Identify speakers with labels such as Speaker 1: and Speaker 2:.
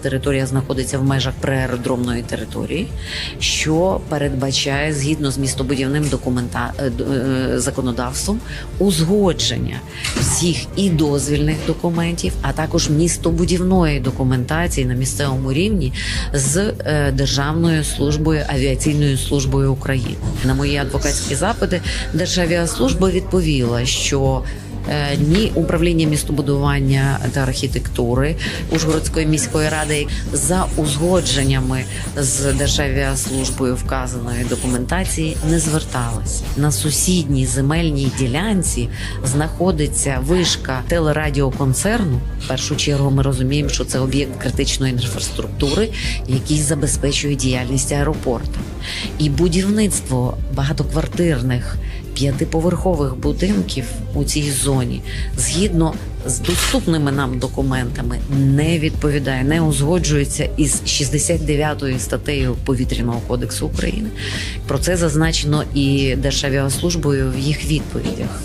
Speaker 1: Територія знаходиться в межах приаеродромної території, що передбачає згідно з містобудівним документа... е, е, законодавством узгодження всіх і дозвільних документів, а також містобудівної документації на місцевому рівні з е, Державною службою авіаційною службою України. На мої адвокатські запити Державіаслужба відповіла, що ні управління містобудування та архітектури Ужгородської міської ради за узгодженнями з Державіаслужбою вказаної документації не зверталась. На сусідній земельній ділянці знаходиться вишка телерадіоконцерну. В першу чергу ми розуміємо, що це об'єкт критичної інфраструктури, який забезпечує діяльність аеропорту. І будівництво багатоквартирних п'ятиповерхових будинків у цій зоні згідно з доступними нам документами не відповідає, не узгоджується із 69 статтею повітряного кодексу України. Про це зазначено і Державіаслужбою в їх відповідях.